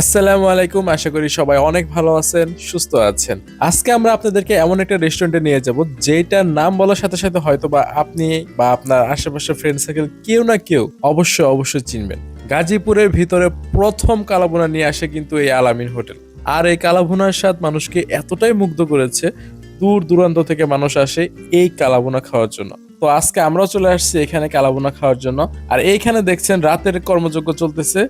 আসসালামু আলাইকুম, আশা করি সবাই অনেক ভালো আছেন, সুস্থ আছেন। আজকে আমরা আপনাদেরকে এমন একটা রেস্টুরেন্টে নিয়ে যাব, যেটার নাম বলার সাথে সাথে হয়তো বা আপনি বা আপনার আশেপাশের ফ্রেন্ড সার্কেল কেউ না কেউ অবশ্যই অবশ্যই চিনবেন। গাজীপুরের ভিতরে প্রথম কালাবোনা নিয়ে আসে কিন্তু এই আলামিন হোটেল। আর এই কালাভুনার স্বাদ মানুষকে এতটাই মুগ্ধ করেছে, দূর দূরান্ত থেকে মানুষ আসে এই কালাবোনা খাওয়ার জন্য। তো আজকে আমরাও চলে আসছি এখানে কালাবোনা খাওয়ার জন্য। আর এইখানে দেখছেন রাতের কর্মযজ্ঞ চলতেছে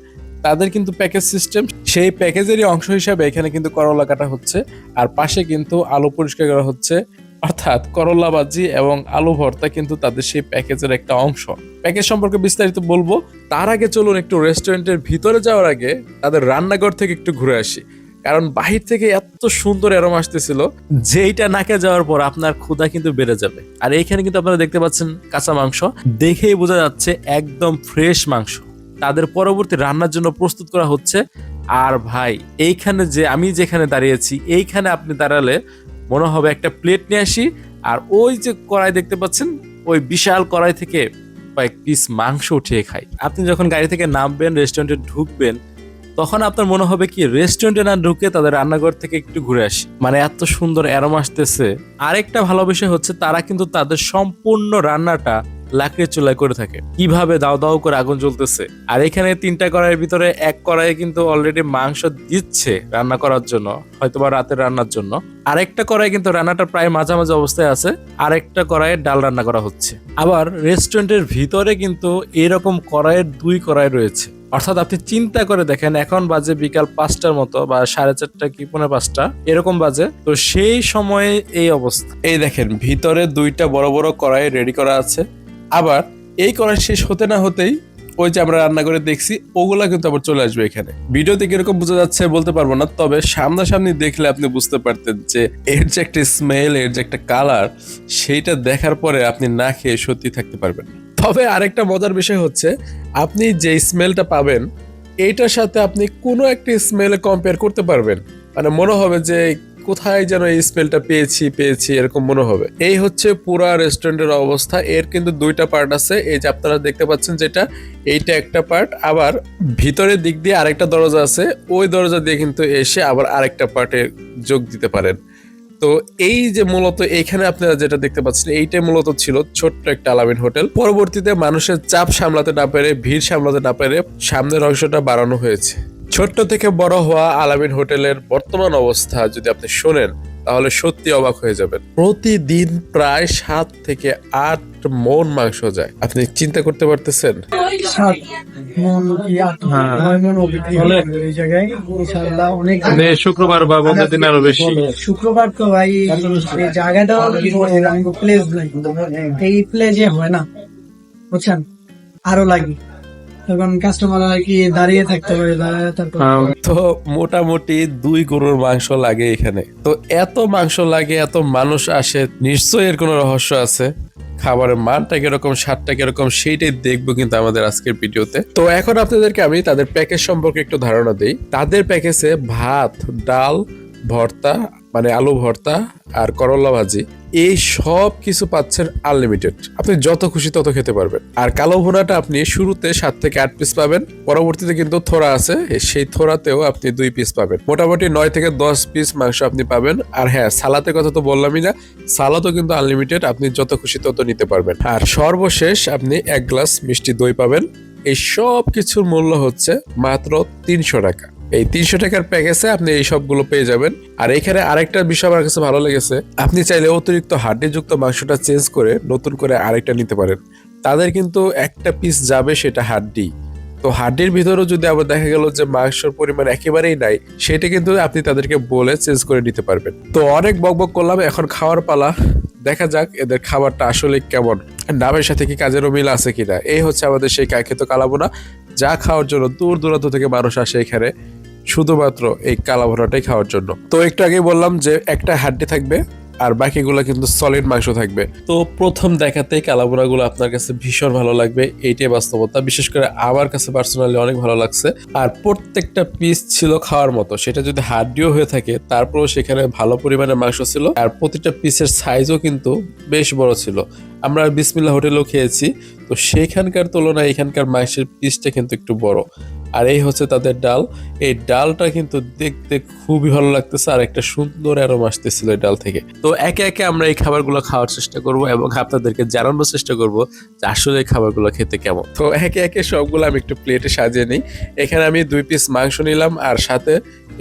তাদের কিন্তু প্যাকেজ সিস্টেম সেই প্যাকেজেরই অংশ হিসাবে এখানে কিন্তু করলা কাটা হচ্ছে। আর পাশে কিন্তু আলু পরিষ্কার করা হচ্ছে। অর্থাৎ করলা ভাজি এবং আলু ভর্তা কিন্তু তাদের সেই প্যাকেজের একটা অংশ। প্যাকেজ সম্পর্কে বিস্তারিত বলব। তার আগে চলুন একটু রেস্টুরেন্টের ভিতরে যাওয়ার আগে তাদের রান্নাঘর থেকে একটু ঘুরে আসি। কারণ বাহির থেকে এত সুন্দর এরম আসতেছিল, যেইটা নাকে যাওয়ার পর আপনার ক্ষুধা কিন্তু বেড়ে যাবে। আর এইখানে কিন্তু আপনারা দেখতে পাচ্ছেন কাঁচা মাংস। দেখেই বোঝা যাচ্ছে একদম ফ্রেশ মাংস। তাদের পরবর্তী রান্নার জন্য প্রস্তুত করা হচ্ছে। আর ভাই, এইখানে যে আমি যেখানে দাঁড়িয়েছি, এইখানে আপনি দাঁড়ালে মনে হবে একটা প্লেট নিয়ে আসি। আর ওই যে কড়াই দেখতে পাচ্ছেন, ওই বিশাল কড়াই থেকে কয়েক পিস মাংস উঠিয়ে খাই। আপনি যখন গাড়ি থেকে নামবেন রেস্টুরেন্টে ঢুকবেন, তখন আপনার মনে হবে কি রেস্টুরেন্টে না ঢুকে তাদের রান্নাঘর থেকে একটু ঘুরে আসি। মানে এত সুন্দর অ্যারোম আসতেছে। আরেকটা ভালো বিষয় হচ্ছে, তারা কিন্তু তাদের সম্পূর্ণ রান্নাটা লাকড়ির চুলায় করে থাকে। কীভাবে দাও দাও করে আগুন জ্বলতেছে? আর এখানে তিনটা কড়াইয়ের ভিতরে এক কড়াইয়ে কিন্তু অলরেডি মাংস দিচ্ছে রান্না করার জন্য, হয়তোবা রাতের রান্নার জন্য। আরেকটা কড়াই কিন্তু রান্নাটা প্রায় মাঝামাঝি অবস্থায় আছে, আরেকটা কড়াইয়ে ডাল রান্না করা হচ্ছে। আবার রেস্টুরেন্টের ভিতরে কিন্তু এরকম কড়াইয়ের দুই কড়াই রয়েছে। অর্থাৎ আপনি চিন্তা করে দেখেন, এখন বাজে বিকাল পাঁচটার মতো বা সাড়ে চারটা কি পনেরো পাঁচটা, এরকম বাজে। তো সেই সময়ে এই অবস্থা। এই দেখেন, ভিতরে দুইটা বড় বড় কড়াই রেডি করা আছে। আবার এই কড়াই শেষ হতে না হতেই ওই যে আমরা রান্না করে দেখছি, ওগুলা কিন্তু আবার চলে আসবে এখানে ভিডিওতে কীরকম বোঝা যাচ্ছে বলতে পারব না, তবে সামনাসামনি দেখলে আপনি বুঝতে পারতেন যে এর যে একটা স্মেল এর যে একটা কালার সেইটা দেখার পরে আপনি না খেয়ে সত্যি থাকতে পারবেন। তবে আরেকটা মজার বিষয় হচ্ছে, আপনি যে স্মেলটা পাবেন এইটার সাথে আপনি কোনো একটা স্মেলে কম্পেয়ার করতে পারবেন মানে মনে হবে যে কোথায় যেন এই স্মেলটা পেয়েছি পেয়েছি, এরকম মনে হবে। এই হচ্ছে পুরা রেস্টুরেন্টের অবস্থা। এর কিন্তু দুইটা পার্ট আছে। এই যে আপনারা দেখতে পাচ্ছেন যেটা, এইটা একটা পার্ট আবার ভিতরের দিক দিয়ে আরেকটা দরজা আছে। ওই দরজা দিয়ে কিন্তু এসে আবার আরেকটা পার্টে যোগ দিতে পারেন। তো এই যে মূলত এখানে আপনারা যেটা দেখতে পাচ্ছেন, এইটাই মূলত ছিল ছোট্ট একটা আলামিন হোটেল। পরবর্তীতে মানুষের চাপ সামলাতে না পেরে, ভিড় সামলাতে না পেরে সামনের অংশটা বাড়ানো হয়েছে। ছোট্ট থেকে বড় হওয়া আলামিন হোটেলের বর্তমান অবস্থা যদি আপনি শোনেন তাহলে সত্যি অবাক হয়ে যাবেন। প্রতিদিন প্রায় সাত থেকে আট মন মাংস যায়। আপনি চিন্তা করতে পারতেছেন? সাত মন শুক্রবার বা বন্ধের দিন আরও বেশি। শুক্রবার তো ভাই জায়গাটা প্লেস নাই। এই প্লেসে হয় না। বুঝছেন? আরও লাগে। তখন কাস্টমার আর কি দাঁড়িয়ে থাকতে পারে তারপর তো মোটামুটি দুই গরুর মাংস লাগে এখানে। তো এত মাংস লাগে এত মানুষ আসে নিশ্চয়ই এর কোনো রহস্য আছে। খাবারের মানটা কীরকম স্বাদটা কীরকম সেইটাই দেখব কিন্তু আমাদের আজকের ভিডিওতে। তো এখন আপনাদেরকে আমি তাদের প্যাকেজ সম্পর্কে একটু ধারণা দিই। তাদের প্যাকেজে ভাত ডাল ভর্তা মানে আলু ভর্তা আর করলা ভাজি। এই সব কিছু পাচ্ছেন আনলিমিটেড আপনি যত খুশি তত খেতে পারবেন। আর কালো ভুনাটা আপনি শুরুতে সাত থেকে আট পিস পাবেন, পরবর্তীতে কিন্তু থোড়া আছে, সেই থোড়াতেও আপনি দুই পিস পাবেন। মোটামুটি নয় থেকে দশ পিস মাংস আপনি পাবেন। আর হ্যাঁ সালাতের কথা তো বললামই না, সালাদও কিন্তু আনলিমিটেড আপনি যত খুশি তত নিতে পারবেন। আর সর্বশেষ আপনি এক গ্লাস মিষ্টি দই পাবেন। এই সব কিছুর মূল্য হচ্ছে মাত্র তিনশো টাকা। এই তিনশো টাকার প্যাকেজে আপনি এই সবগুলো পেয়ে যাবেন। আর এখানে আরেকটা বিষয় আমার কাছে ভালো লেগেছে, আপনি চাইলে অতিরিক্ত হাড্ডিযুক্ত মাংসটা চেঞ্জ করে নতুন করে আরেকটা নিতে পারেন। তাদের কিন্তু একটা পিস যাবে সেটা হাড্ডি। তো হাড্ডির ভিতরেও যদি আবার দেখা গেল যে মাংসের পরিমাণ একেবারেই নাই, সেটা কিন্তু আপনি তাদেরকে বলে চেঞ্জ করে নিতে পারবেন। তো অনেক বকবক করলাম, এখন খাওয়ার পালা। দেখা যাক এদের খাবারটা আসলে কেমন। নামের সাথে কি কাজেরও মিল আছে কিনা? এই হচ্ছে আমাদের সেই কাকেতো কালাবোনা যা খাওয়ার জন্য দূর দূরান্ত থেকে মানুষ আসে এখানে। শুধুমাত্র এই কালাভোনাটাই খাওয়ার জন্য। তো একটু আগে বললাম যে একটা হাড্ডি থাকবে আর বাকিগুলো কিন্তু সলিড মাংস থাকবে। তো প্রথম দেখাতেই কালাবোনাগুলো আপনার কাছে ভীষণ ভালো লাগবে, এইটাই বাস্তবতা। বিশেষ করে আমার কাছে পার্সোনালি অনেক ভালো লাগছে। আর প্রত্যেকটা পিস ছিল খাওয়ার মতো, সেটা যদি হাড্ডিও হয়ে থাকে, তারপরেও সেখানে ভালো পরিমাণে মাংস ছিল। আর প্রতিটা পিসের সাইজও কিন্তু বেশ বড় ছিল। আমরা বিসমিল্লা হোটেলেও খেয়েছি, তো সেখানকার তুলনায় এখানকার মাংসের পিসটা কিন্তু একটু বড়। আর এই হচ্ছে তাদের ডাল। এই ডালটা কিন্তু দেখতে খুবই ভালো লাগতেছে আর একটা সুন্দর অ্যারোম আসতেছিল এই ডাল থেকে। তো একে একে আমরা এই খাবারগুলো খাওয়ার চেষ্টা করব এবং আপনাদেরকে জানানোর চেষ্টা করব যে আসলে এই খাবারগুলো খেতে কেমন। তো একে একে সবগুলো আমি একটু প্লেটে সাজিয়ে নিই। এখানে আমি দুই পিস মাংস নিলাম আর সাথে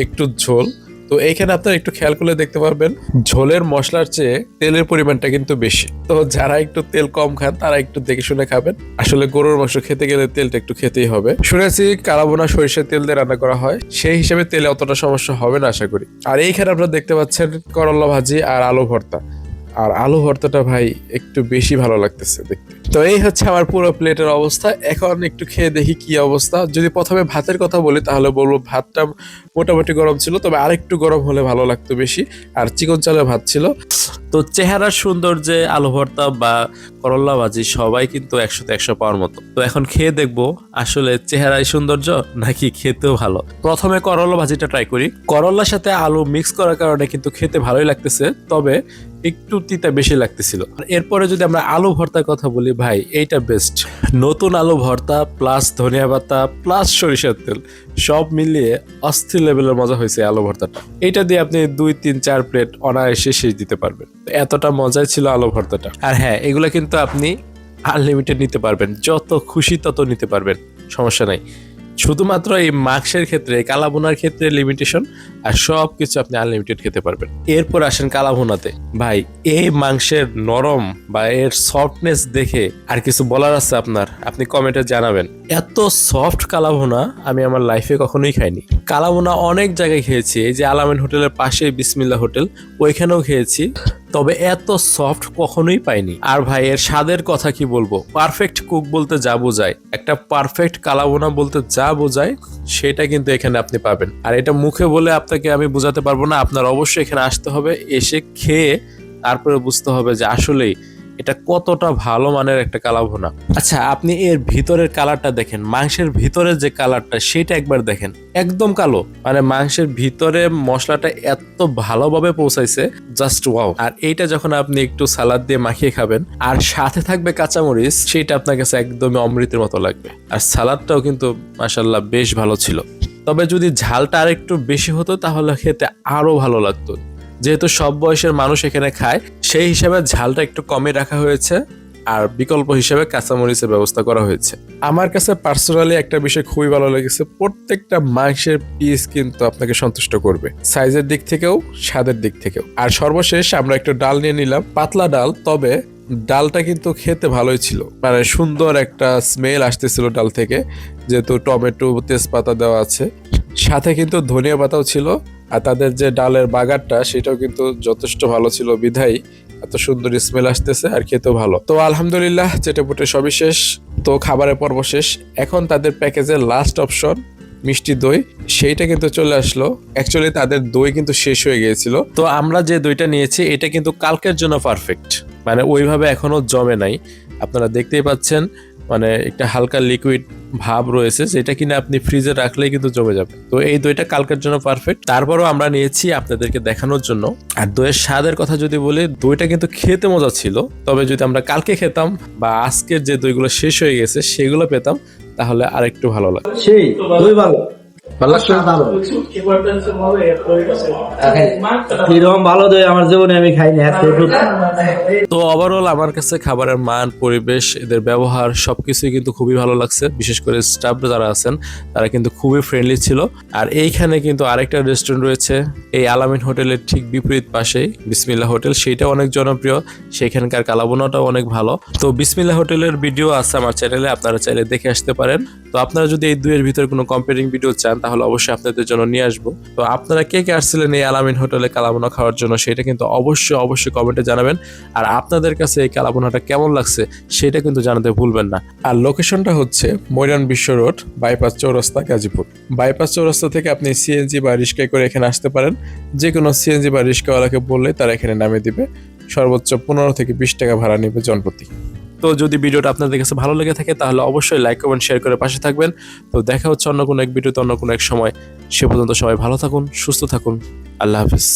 একটু ঝোল। তো এইখানে আপনারা একটু খেয়াল করলে দেখতে পারবেন, ঝোলের মশলার চেয়ে তেলের পরিমাণটা কিন্তু বেশি। তো যারা একটু তেল কম খান, তারা একটু দেখে শুনে খাবেন। আসলে গরুর মাংস খেতে গেলে তেলটা একটু খেতেই হবে। শুনেছি কালাবোনা সরিষার তেল দিয়ে রান্না করা হয়। সেই হিসেবে তেলে অতটা সমস্যা হবে না, আশা করি। আর এইখানে আপনারা দেখতে পাচ্ছেন করল্লা ভাজি আর আলু ভর্তা। আর আলু ভর্তাটা ভাই একটু বেশি ভালো লাগতেছে দেখতে। তো এই হচ্ছে আমার পুরো প্লেটের অবস্থা। এখন একটু খেয়ে দেখি কি অবস্থা। যদি প্রথমে ভাতের কথা বলি, তাহলে বলব ভাতটা মোটামুটি গরম ছিল, তবে আরেকটু গরম হলে ভালো লাগতো বেশি। আর চিকন চালের ভাত ছিল। তো চেহারার সৌন্দর্যে আলু ভর্তা বা করল্লা ভাজি সবাই কিন্তু একশোতে একশো পাওয়ার মতো। তো এখন খেয়ে দেখব আসলে চেহারায় সৌন্দর্য নাকি খেতেও ভালো। প্রথমে করল্লা ভাজিটা ট্রাই করি। করল্লার সাথে আলু মিক্স করার কারণে কিন্তু খেতে ভালোই লাগতেছে। তবে একটু তিতা বেশি লাগতেছিল। এরপরে যদি আমরা আলু ভর্তার কথা বলি, ভাই, এইটা বেস্ট নতুন আলু ভর্তা প্লাস ধনিয়া পাতা প্লাস সরিষার তেল, সব মিলিয়ে অস্থির লেভেলের মজা হয়েছে আলু ভর্তাটা এটা দিয়ে আপনি দুই, তিন, চার প্লেট অনায়াসে শেষ দিতে পারবেন। এতটা মজাই ছিল আলু ভর্তাটা। আর হ্যাঁ এগুলো কিন্তু আপনি আনলিমিটেড নিতে পারবেন। যত খুশি তত নিতে পারবেন। সমস্যা নাই। শুধুমাত্র এই মাংসের ক্ষেত্রে কালাবোনার ক্ষেত্রে লিমিটেশন আর সব কিছু আপনি আনলিমিটেড খেতে পারবেন। এরপর আসেন কালাভুনাতে। ভাই, এই মাংসের নরম বা এর সফটনেস দেখে আর কিছু বলার আছে আপনার? আপনি কমেন্টে জানাবেন। এত সফট কালাভুনা আমি আমার লাইফে কখনোই খাইনি। কালাভুনা অনেক জায়গায় খেয়েছি। এই যে আলামিন হোটেলের পাশে বিসমিল্লা হোটেল, ওইখানেও খেয়েছি। তবে এত সফট কখনোই পাইনি। আর ভাই, এর স্বাদের কথা কি বলব? পারফেক্ট কুক বলতে যা বোঝায়, একটা পারফেক্ট কালাবোনা বলতে যা বোঝায়, সেটা কিন্তু এখানে আপনি পাবেন। আর এটা মুখে বলে আপনাকে আমি বোঝাতে পারব না, আপনার অবশ্যই এখানে আসতে হবে, এসে খেয়ে তারপরে বুঝতে হবে যে আসলেই এটা কতটা ভালো মানের একটা কালাভুনা। আচ্ছা আপনি এর ভিতরের কালারটা দেখেন মাংসের ভিতরের যে কালারটা সেটা একবার দেখেন একদম কালো। মানে মাংসের ভিতরে মশলাটা এত ভালোভাবে পৌঁছাইছে জাস্ট ওয়াও আর এইটা যখন আপনি একটু সালাদ দিয়ে মাখিয়ে খাবেন আর সাথে থাকবে কাঁচামরিচ সেটা আপনার কাছে একদমই অমৃতের মতো লাগবে। আর সালাদটাও কিন্তু মাসাল্লাহ বেশ ভালো ছিল। তবে যদি ঝালটা আর একটু বেশি হতো তাহলে খেতে আরও ভালো লাগতো। যেহেতু সব বয়সের মানুষ এখানে খায়, সেই হিসাবে ঝালটা একটু কমে রাখা হয়েছে আর বিকল্প হিসেবে কাঁচামরিচের ব্যবস্থা করা হয়েছে। আমার কাছে পার্সোনালি একটা বিষয় খুবই ভালো লেগেছে, প্রত্যেকটা মাংসের পিস কিন্তু আপনাকে সন্তুষ্ট করবে সাইজের দিক থেকেও, স্বাদের দিক থেকেও। আর সর্বশেষ আমরা একটু ডাল নিয়ে নিলাম, পাতলা ডাল, তবে ডালটা কিন্তু খেতে ভালোই ছিল। মানে সুন্দর একটা স্মেল আসতেছিল ডাল থেকে, যেহেতু টমেটো, তেজপাতা দেওয়া আছে, সাথে কিন্তু ধনিয়া পাতাও ছিল আর তাদের যে ডালের বাগারটা, সেটাও কিন্তু যথেষ্ট ভালো ছিল বিধাই এত সুন্দর স্মেল আসতেছে আর খেতেও ভালো। তো আলহামদুলিল্লাহ চেটে পুটে সবই শেষ। তো খাবারের পর্ব শেষ। এখন তাদের প্যাকেজের লাস্ট অপশন মিষ্টি দই। সেইটা কিন্তু চলে আসলো। অ্যাকচুয়ালি তাদের দই কিন্তু শেষ হয়ে গিয়েছিল। তো আমরা যে দইটা নিয়েছি, এটা কিন্তু কালকের জন্য পারফেক্ট মানে ওইভাবে এখনও জমে নাই। আপনারা দেখতেই পাচ্ছেন মানে একটা হালকা লিকুইড ভাব রয়েছে, যেটা কিনা আপনি ফ্রিজে রাখলেই কিন্তু জমে যাবে। তো এই দইটা কালকের জন্য পারফেক্ট তারপরও আমরা নিয়েছি আপনাদেরকে দেখানোর জন্য। আর দইয়ের স্বাদের কথা যদি বলি, দইটা কিন্তু খেতে মজা ছিল। তবে যদি আমরা কালকে খেতাম বা আজকের যে দইগুলো শেষ হয়ে গেছে, সেগুলো পেতাম, তাহলে আরেকটু ভালো লাগে ভালো লাগছে এরকম ভালো দই আমার জীবনে আমি খাইনি তো ওভারঅল আমার কাছে খাবারের মান পরিবেশ এদের ব্যবহার সবকিছুই কিন্তু খুবই ভালো লাগছে। বিশেষ করে স্টাফ যারা আছেন তারা কিন্তু খুবই ফ্রেন্ডলি ছিল। আর এইখানে কিন্তু আরেকটা রেস্টুরেন্ট রয়েছে এই আলামিন হোটেলের ঠিক বিপরীত পাশেই বিসমিল্লা হোটেল। সেইটা অনেক জনপ্রিয় সেখানকার কালাবোনাটাও অনেক ভালো। তো বিসমিল্লা হোটেলের ভিডিও আছে আমার চ্যানেলে আপনারা চাইলে দেখে আসতে পারেন। তো আপনারা যদি এই দুইয়ের ভিতরে কোনো কম্পেয়ারিং ভিডিও চান তাহলে অবশ্যই আপনাদের জন্য নিয়ে আসব। তো আপনারা কে কে আসছিলেন এই আলামিন হোটেলে কালাবোনা খাওয়ার জন্য সেটা কিন্তু অবশ্যই অবশ্যই কমেন্টে জানাবেন। আর আপনাদের কাছে এই কালাবোনাটা কেমন লাগছে সেটা কিন্তু জানাতে ভুলবেন না। আর লোকেশনটা হচ্ছে ময়রান Bishwa road, bypass Chowrasta, Gazipur. Bypass Chowrasta থেকে আপনি সিএনজি বা রিক্সায় করে এখানে আসতে পারেন। যে কোনো সিএনজি বা রিক্সাওয়ালাকে বললে তারা এখানে নামিয়ে দিবে। সর্বোচ্চ পনেরো থেকে বিশ টাকা ভাড়া নেবে জনপ্রতি। তো যদি ভিডিওটা আপনাদের কাছে ভালো লেগে থাকে, তাহলে অবশ্যই লাইক কমেন্ট শেয়ার করে পাশে থাকবেন। তো দেখা হচ্ছে অন্য কোনো এক ভিডিওতে, অন্য কোনো এক সময়। সে পর্যন্ত সবাই ভালো থাকুন, সুস্থ থাকুন। আল্লাহ হাফিজ।